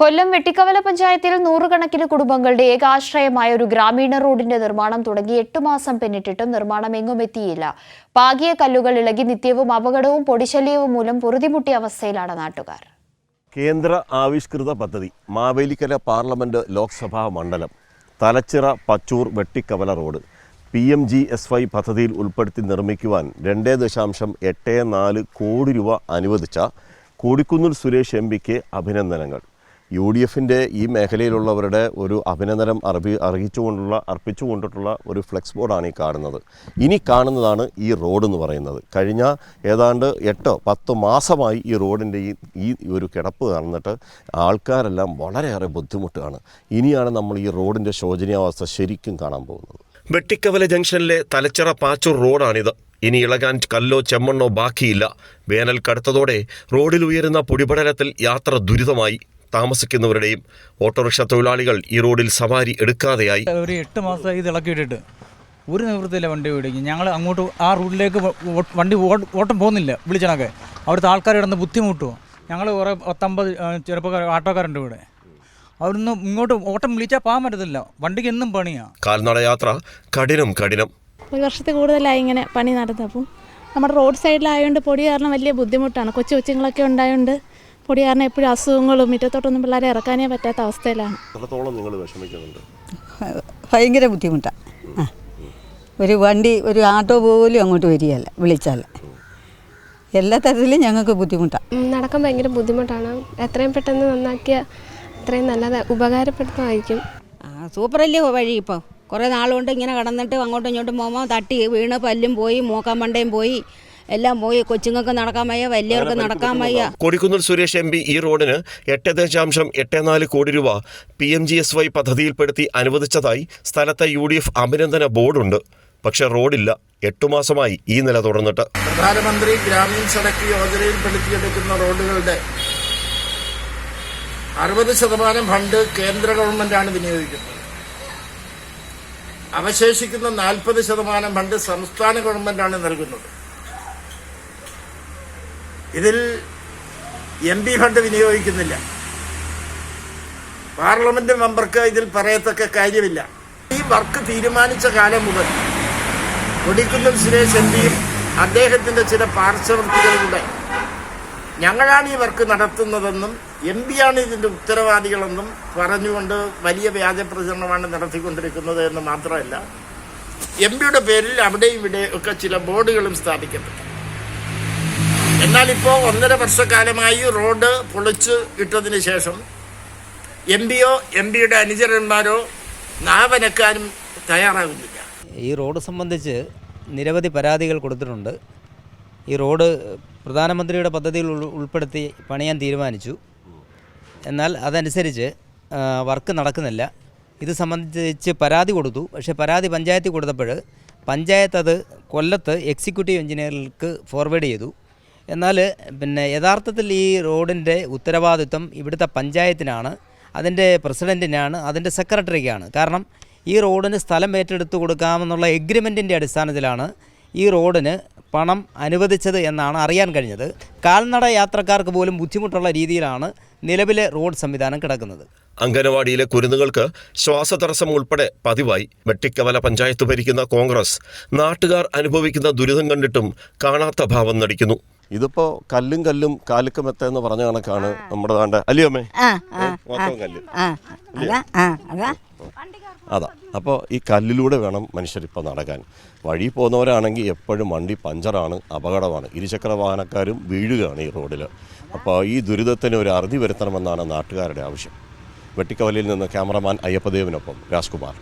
കൊല്ലം വെട്ടിക്കവല പഞ്ചായത്തിൽ നൂറുകണക്കിന് കുടുംബങ്ങളുടെ ഏകാശ്രയമായ ഒരു ഗ്രാമീണ റോഡിന്റെ നിർമ്മാണം തുടങ്ങി എട്ട് മാസം പിന്നിട്ടിട്ടും നിർമ്മാണം എങ്ങും എത്തിയില്ല. പാകിയ കല്ലുകൾ ഇളകി നിത്യവും അപകടവും പൊടിശല്യവും മൂലം പൊറുതിമുട്ടിയ അവസ്ഥയിലാണ് നാട്ടുകാർ. കേന്ദ്ര ആവിഷ്കൃത പദ്ധതി മാവേലിക്കര പാർലമെന്റ് ലോക്സഭാ മണ്ഡലം Thalachira Pachoor Vettikkavala road P M G S Y പദ്ധതിയിൽ ഉൾപ്പെടുത്തി നിർമ്മിക്കുവാൻ രണ്ട് ദശാംശം എട്ട് നാല് കോടി രൂപ അനുവദിച്ച കൊടിക്കുന്നിൽ സുരേഷ് എം പിക്ക് അഭിനന്ദനങ്ങൾ. യു ഡി എഫിന്റെ ഈ മേഖലയിലുള്ളവരുടെ ഒരു അഭിനന്ദനം അർപ്പി അർഹിച്ചുകൊണ്ടുള്ള അർപ്പിച്ചുകൊണ്ടിട്ടുള്ള ഒരു ഫ്ലെക്സ് ബോർഡാണ് ഈ കാണുന്നത്. ഇനി കാണുന്നതാണ് ഈ റോഡ് എന്ന് പറയുന്നത്. കഴിഞ്ഞ ഏതാണ്ട് എട്ടോ പത്ത് മാസമായി ഈ റോഡിന്റെ ഈ ഈ ഒരു കിടപ്പ് കാണുന്നിട്ട് ആൾക്കാരെല്ലാം വളരെയേറെ ബുദ്ധിമുട്ടാണ്. ഇനിയാണ് നമ്മൾ ഈ റോഡിന്റെ ശോചനീയാവസ്ഥ ശരിക്കും കാണാൻ പോകുന്നത്. വെട്ടിക്കവല ജംഗ്ഷനിലെ തലച്ചിറ പാച്ചൂർ റോഡാണിത്. ഇനി ഇളകാൻ കല്ലോ ചെമ്മണ്ണോ ബാക്കിയില്ല. വേനൽ കടുത്തതോടെ റോഡിൽ ഉയരുന്ന പൊടിപടലത്തിൽ യാത്ര ദുരിതമായി. താമസിക്കുന്നവരുടെയും ഓട്ടോറിക്ഷ തൊഴിലാളികൾ ഈ റോഡിൽ സവാരി എടുക്കാതെയായി. ഒരു എട്ട് മാസമായി ഇത് ഇളക്കി ഇട്ടിട്ട് ഒരു നിവൃത്തിയില്ല വണ്ടി ഓടിക്കും ഞങ്ങൾ അങ്ങോട്ട് ആ റൂട്ടിലേക്ക് വണ്ടി ഓട്ടം പോകുന്നില്ല വിളിച്ചണക്കെ. അവിടുത്തെ ആൾക്കാർ കിടന്ന് ബുദ്ധിമുട്ടുമോ ഞങ്ങൾ കുറേ പത്തമ്പത് ചെറുപ്പക്കാർ ആട്ടോക്കാരുണ്ട് ഇവിടെ. അവിടുന്ന് ഇങ്ങോട്ട് ഓട്ടം വിളിച്ചാൽ പോകാൻ പറ്റത്തില്ല. വണ്ടിക്ക് എന്നും പണിയാ. കാൽനട യാത്ര കഠിനം കഠിനം. ഒരു വർഷത്തിൽ കൂടുതലായി ഇങ്ങനെ പണി നടന്നപ്പം നമ്മുടെ റോഡ് സൈഡിലായതുകൊണ്ട് പൊടി കാരണം വലിയ ബുദ്ധിമുട്ടാണ്. കൊച്ചു കൊച്ചുങ്ങളൊക്കെ ഉണ്ടായതുകൊണ്ട് പൊടി കാരണം എപ്പോഴും അസുഖങ്ങളും മുറ്റത്തോട്ടൊന്നും പിള്ളേരെ ഇറക്കാനേ പറ്റാത്ത അവസ്ഥയിലാണ്. നിങ്ങൾ വിഷമിക്കുന്നുണ്ട്? ഭയങ്കര ബുദ്ധിമുട്ടാണ് ഒരു വണ്ടി ഒരു ആട്ടോ പോലും അങ്ങോട്ട് വരികയല്ല വിളിച്ചാൽ എല്ലാ തരത്തിലും ഞങ്ങൾക്ക് ബുദ്ധിമുട്ടാണ് നടക്കാൻ ഭയങ്കര ബുദ്ധിമുട്ടാണ്. എത്രയും പെട്ടെന്ന് നന്നാക്കിയ അത്രയും നല്ലത് ഉപകാരപ്പെടുന്നതായിരിക്കും. ആ സൂപ്പറല്ലേ വഴി ഇപ്പോൾ കുറേ നാളുകൊണ്ട് ഇങ്ങനെ കടന്നിട്ട് അങ്ങോട്ടും ഇങ്ങോട്ടും പോകുമ്പോൾ തട്ടി വീണ് പല്ലും പോയി മൂക്കാൻ മണ്ടയും പോയി. എല്ലാം പോയി കൊച്ചുങ്ങൾക്ക് നടക്കാൻ വയ്യ വലിയവർക്ക് നടക്കാൻ വയ്യ. കൊടിക്കുന്നിൽ സുരേഷ് എം പി ഈ റോഡിന് എട്ട് ദശാംശം എട്ട് നാല് കോടി രൂപ P M G S Y പദ്ധതിയിൽപ്പെടുത്തി അനുവദിച്ചതായി സ്ഥലത്തെ യു ഡി എഫ് അഭിനന്ദന ബോർഡുണ്ട്. പക്ഷേ റോഡില്ല എട്ടു മാസമായി ഈ നില തുടർന്നിട്ട്. പ്രധാനമന്ത്രി ഗ്രാമീൺ സടക്ക് യോജനയിൽപ്പെടുത്തിയെടുക്കുന്ന റോഡുകളുടെ അറുപത് ശതമാനം ഫണ്ട് കേന്ദ്ര ഗവൺമെന്റാണ് വിനിയോഗിക്കുന്നത്. അവശേഷിക്കുന്ന നാൽപ്പത് ശതമാനം ഫണ്ട് സംസ്ഥാന ഗവൺമെന്റാണ് നൽകുന്നത്. ഇതിൽ എം പി ഫണ്ട് വിനിയോഗിക്കുന്നില്ല. പാർലമെന്റ് മെമ്പർക്ക് ഇതിൽ പറയത്തക്ക കാര്യമില്ല. ഈ വർക്ക് തീരുമാനിച്ച കാലം മുതൽ കൊടിക്കുന്നിൽ സുരേഷ് എം പിയും അദ്ദേഹത്തിന്റെ ചില പാർശ്വവർത്തികളുടെ ഞങ്ങളാണ് ഈ വർക്ക് നടത്തുന്നതെന്നും എം പിയാണ് ഇതിന്റെ ഉത്തരവാദികളെന്നും പറഞ്ഞുകൊണ്ട് വലിയ വ്യാജ പ്രചരണമാണ് നടത്തിക്കൊണ്ടിരിക്കുന്നത് എന്ന് മാത്രമല്ല എം പിയുടെ പേരിൽ അവിടെയും ഇവിടെ ഒക്കെ ചില ബോർഡുകളും സ്ഥാപിക്കപ്പെട്ടു. എന്നാൽ ഇപ്പോൾ ഒന്നര വർഷക്കാലമായി റോഡ് പൊളിച്ച് ഇട്ടതിന് ശേഷം എം പിയോ എം പിയുടെ അനുചരന്മാരോ നാവനക്കാനും തയ്യാറാകുന്നില്ല. ഈ റോഡ് സംബന്ധിച്ച് നിരവധി പരാതികൾ കൊടുത്തിട്ടുണ്ട്. ഈ റോഡ് പ്രധാനമന്ത്രിയുടെ പദ്ധതിയിൽ ഉൾ- ഉൾപ്പെടുത്തി പണിയാൻ തീരുമാനിച്ചു. എന്നാൽ അതനുസരിച്ച് വർക്ക് നടക്കുന്നില്ല. ഇത് സംബന്ധിച്ച് പരാതി കൊടുത്തു. പക്ഷേ പരാതി പഞ്ചായത്തിൽ കൊടുത്തപ്പോൾ പഞ്ചായത്ത് അത് കൊല്ലത്ത് എക്സിക്യൂട്ടീവ് എഞ്ചിനീയർക്ക് ഫോർവേഡ് ചെയ്തു. എന്നാൽ പിന്നെ യഥാർത്ഥത്തിൽ ഈ റോഡിന്റെ ഉത്തരവാദിത്വം ഇവിടുത്തെ പഞ്ചായത്തിനാണ് അതിന്റെ പ്രസിഡന്റിനാണ് അതിന്റെ സെക്രട്ടറിക്കാണ്. കാരണം ഈ റോഡിന് സ്ഥലം ഏറ്റെടുത്ത് കൊടുക്കാമെന്നുള്ള എഗ്രിമെന്റിന്റെ അടിസ്ഥാനത്തിലാണ് ഈ റോഡിന് പണം അനുവദിച്ചത് എന്നാണ് അറിയാൻ കഴിഞ്ഞത്. കാൽനട യാത്രക്കാർക്ക് പോലും ബുദ്ധിമുട്ടുള്ള രീതിയിലാണ് നിലവിലെ റോഡ് സംവിധാനം കിടക്കുന്നത്. അംഗനവാടിയിലെ കുരുന്നുകൾക്ക് ശ്വാസതടസ്സം ഉൾപ്പെടെ പതിവായി. വെട്ടിക്കവല പഞ്ചായത്ത് ഭരിക്കുന്ന കോൺഗ്രസ് നാട്ടുകാർ അനുഭവിക്കുന്ന ദുരിതം കണ്ടിട്ടും കാണാത്ത ഭാവം നടിക്കുന്നു. ഇതിപ്പോ കല്ലും കല്ലും കാലുക്കുമെത്ത എന്ന് പറഞ്ഞ കണക്കാണ് നമ്മുടെ താണ്ട അല്ലയോ അമ്മേ ആ ആ. മൊത്തം കല്ല് അതാ അപ്പോൾ ഈ കല്ലിലൂടെ വേണം മനുഷ്യരിപ്പോൾ നടക്കാൻ. വഴി പോകുന്നവരാണെങ്കിൽ എപ്പോഴും വണ്ടി പഞ്ചറാണ് അപകടമാണ്. ഇരുചക്ര വാഹനക്കാരും വീഴുകയാണ് ഈ റോഡിൽ അപ്പോൾ ഈ ദുരിതത്തിന് ഒരു അറുതി വരുത്തണമെന്നാണ് നാട്ടുകാരുടെ ആവശ്യം. വെട്ടിക്കവലയിൽ നിന്ന് ക്യാമറമാൻ അയ്യപ്പദേവിനൊപ്പം രാജ്കുമാർ.